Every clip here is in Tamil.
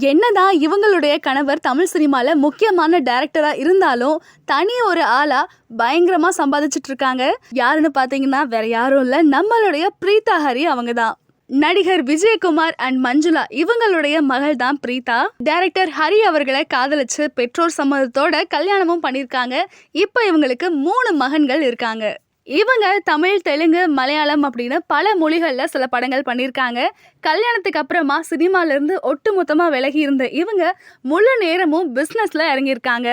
என்னதான் இவங்களுடைய கணவர் தமிழ் சினிமாவில் முக்கியமான டேரக்டராக இருந்தாலும் தனி ஒரு ஆளாக பயங்கரமாக சம்பாதிச்சுட்டு இருக்காங்க யாருன்னு பார்த்தீங்கன்னா வேற யாரும் இல்லை நம்மளுடைய பிரீதா ஹரி அவங்க தான் நடிகர் விஜயகுமார் அண்ட் மஞ்சுளா இவங்களுடைய மகள் தான் பிரீதா டைரக்டர் ஹரி அவர்களை காதலிச்சு பெற்றோர் சம்மதத்தோட கல்யாணமும் பண்ணியிருக்காங்க இப்போ இவங்களுக்கு மூணு மகன்கள் இருக்காங்க. இவங்க தமிழ் தெலுங்கு மலையாளம் அப்படின்னு பல மொழிகளில் சில படங்கள் பண்ணியிருக்காங்க. கல்யாணத்துக்கு அப்புறமா சினிமாலேருந்து ஒட்டுமொத்தமாக விலகி இருந்த இவங்க முழு நேரமும் பிஸ்னஸில் இறங்கியிருக்காங்க.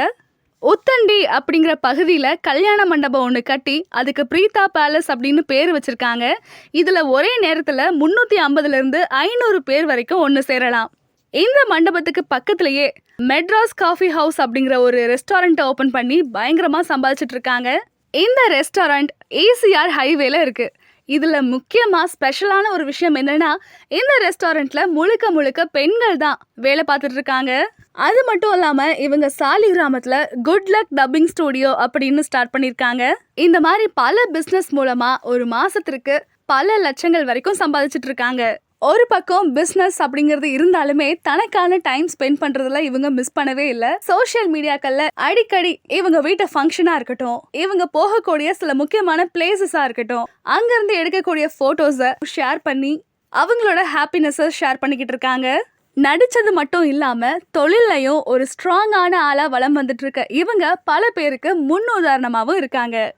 உத்தண்டி அப்படிங்கிற பகுதியில் கல்யாண மண்டபம் ஒன்று கட்டி அதுக்கு பிரீதா பேலஸ் அப்படின்னு பேர் வச்சுருக்காங்க. இதில் ஒரே நேரத்தில் முந்நூற்றி ஐம்பதுலேருந்து ஐநூறு பேர் வரைக்கும் ஒன்று சேரலாம். இந்த மண்டபத்துக்கு பக்கத்துலேயே மெட்ராஸ் காஃபி ஹவுஸ் அப்படிங்கிற ஒரு ரெஸ்டாரண்ட்டை ஓப்பன் பண்ணி பயங்கரமாக சம்பாதிச்சிட்டு இருக்காங்க. இந்த ரெஸ்டாரண்ட் ஏசிஆர் ஹைவேல இருக்கு? இதில் முக்கியமாக ஸ்பெஷலான ஒரு விஷயம் என்னன்னா இந்த ரெஸ்டாரண்ட்ல முழுக்க முழுக்க பெண்கள் தான் வேலை பார்த்துட்டு இருக்காங்க. அது மட்டும் இல்லாமல் இவங்க சாலி கிராமத்தில் குட் லக் டப்பிங் ஸ்டுடியோ அப்படின்னு ஸ்டார்ட் பண்ணியிருக்காங்க இந்த மாதிரி பல பிஸ்னஸ் மூலமாக ஒரு மாசத்திற்கு பல லட்சங்கள் வரைக்கும் சம்பாதிச்சிட்டு இருக்காங்க. ஒரு பக்கம் பிஸ்னஸ் அப்படிங்கிறது இருந்தாலுமே தனக்கான டைம் ஸ்பெண்ட் பண்றதுல இவங்க மிஸ் பண்ணவே இல்லை. சோஷியல் மீடியாக்கள்ல அடிக்கடி இவங்க வீட்டு ஃபங்க்ஷனா இருக்கட்டும் இவங்க போகக்கூடிய சில முக்கியமான பிளேசஸா இருக்கட்டும் அங்கிருந்து எடுக்கக்கூடிய போட்டோஸை ஷேர் பண்ணி அவங்களோட ஹாப்பினஸை ஷேர் பண்ணிக்கிட்டு இருக்காங்க. நடிச்சது மட்டும் இல்லாம தொழிலையும் ஒரு ஸ்ட்ராங்கான ஆளா வளம் வந்துட்டு இருக்க இவங்க பல பேருக்கு முன்னுதாரணமாகவும் இருக்காங்க.